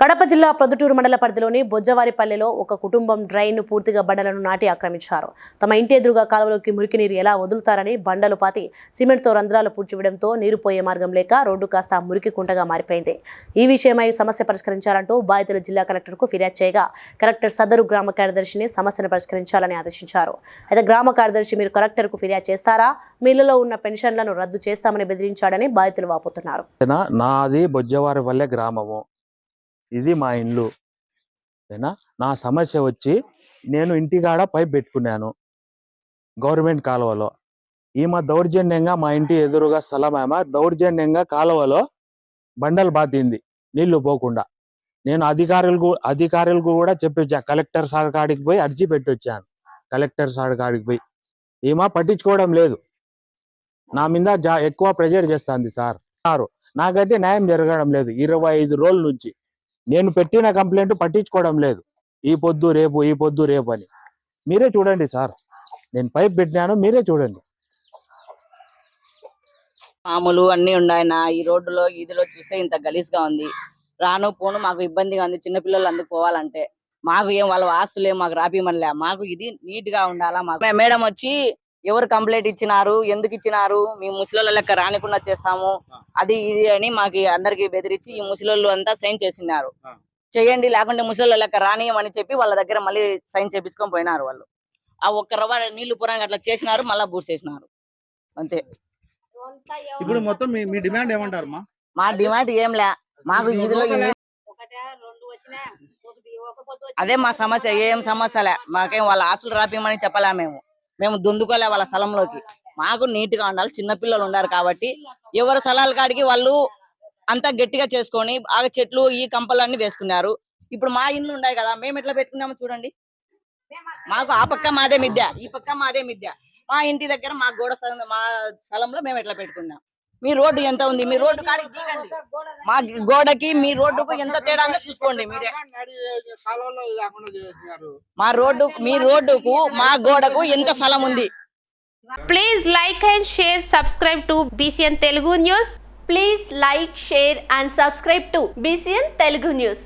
కడప జిల్లా ప్రొద్దుటూరు మండల పరిధిలోని బొజ్జవారిపల్లెలో ఒక కుటుంబం డ్రైన్ పూర్తిగా బండలను నాటి ఆక్రమించారు. తమ ఇంటి ఎదురుగా కాలువలోకి మురికి నీరు ఎలా వదులుతారని బండలు పాతి సిమెంట్తో రంధ్రాలు పూడ్చివేయడంతో నీరు పోయే మార్గం లేక రోడ్డు కాస్త మురికి కుంటగా మారిపోయింది. ఈ విషయమై సమస్య పరిష్కరించాలంటూ బాధితుల జిల్లా కలెక్టర్కు ఫిర్యాదు చేయగా కలెక్టర్ సదరు గ్రామ కార్యదర్శిని సమస్యను పరిష్కరించాలని ఆదేశించారు. అయితే గ్రామ కార్యదర్శి మీరు కలెక్టర్కు ఫిర్యాదు చేస్తారా? మీ ఉన్న పెన్షన్లను రద్దు చేస్తామని బెదిరించాడని బాధితులు వాపోతున్నారు. నాది బొజ్జవారిపల్లె గ్రామము. ఇది మా ఇల్లు. ఓకేనా నా సమస్య వచ్చి నేను ఇంటికాడ పైప్ పెట్టుకున్నాను గవర్నమెంట్ కాలువలో. ఈమె దౌర్జన్యంగా మా ఇంటి ఎదురుగా స్థలం ఆమె దౌర్జన్యంగా కాలువలో బండలు బాతింది నీళ్ళు పోకుండా. నేను అధికారులకు అధికారులకు కూడా చెప్పొచ్చా కలెక్టర్ సార్ కాడికి పోయి అర్జీ పెట్టొచ్చాను. కలెక్టర్ సార్ కాడికి పోయి. ఈమె పట్టించుకోవడం లేదు. నా మీద జా ఎక్కువ ప్రెజర్ చేస్తుంది సార్. సారు నాకైతే న్యాయం జరగడం లేదు. ఇరవై ఐదు రోజుల నుంచి నేను పెట్టిన కంప్లైంట్ పట్టించుకోవడం లేదు. ఈ పొద్దు రేపు ఈ పొద్దు రేపు అని. మీరే చూడండి సార్. నేను పైప్ పెట్టినాను మీరే చూడండి. పాములు అన్ని ఉన్నాయి నా ఈ రోడ్డులో ఈదిలో చూస్తే ఇంత గలీజ్గా ఉంది. రాను పోను మాకు ఇబ్బందిగా ఉంది. చిన్నపిల్లలు అందుకు పోవాలంటే. మాకు ఏం వాళ్ళ ఆస్తులే మాకు రాపిమనిలే. మాకు ఇది నీట్గా ఉండాలా మాకు. మేడం వచ్చి ఎవరు కంప్లైంట్ ఇచ్చినారు? ఎందుకు ఇచ్చినారు? మీ ముసలోళ్ళ లెక్క రానికుండా చేస్తాము. అది ఇది అని మాకు అందరికి బెదిరించి ఈ ముసలోళ్ళు అంతా సైన్ చేసినారు. చేయండి లేకుంటే ముసలోళ్ళ లెక్క రానియమని చెప్పి వాళ్ళ దగ్గర మళ్ళీ సైన్ చేపించుకొని పోయినారు వాళ్ళు. ఆ ఒక్క రవ్వ నీళ్ళు పురంగా అట్లా చేసినారు మళ్ళా చేసినారు అంతే. ఇప్పుడు మొత్తం మీ డిమాండ్ ఏమంటారు మా మా డిమాండ్ ఏం లే. మాకు ఇదిలో అదే మా సమస్య ఏం సమస్యలే మాకేం వాళ్ళ ఆస్తులు రాపిమని చెప్పలే మేము. మేము దుందుకోలే వాళ్ళ స్థలంలోకి. మాకు నీట్గా ఉండాలి చిన్న పిల్లలు ఉన్నారు కాబట్టి. ఎవరి స్థలాల కాడికి వాళ్ళు అంతా గట్టిగా చేసుకొని బాగా చెట్లు ఈ కంపలు అన్ని వేసుకున్నారు. ఇప్పుడు మా ఇల్లు ఉన్నాయి కదా మేము ఎట్లా పెట్టుకున్నాము చూడండి. మాకు ఆ పక్క మాదే మిద్య ఈ పక్క మాదే మిద్య మా ఇంటి దగ్గర మా గోడ స్థలం మా స్థలంలో మేము ఎట్లా పెట్టుకున్నాం? మీ రోడ్డు ఎంత ఉంది? మీ రోడ్డు మా గోడకి మీ రోడ్డుకు ఎంత తేడా చూసుకోండి మీరే. మా రోడ్డు మీ రోడ్డుకు మా గోడకు ఎంత స్థలం ఉంది? Please like and share subscribe to BCN Telugu news please like share and subscribe to BCN Telugu news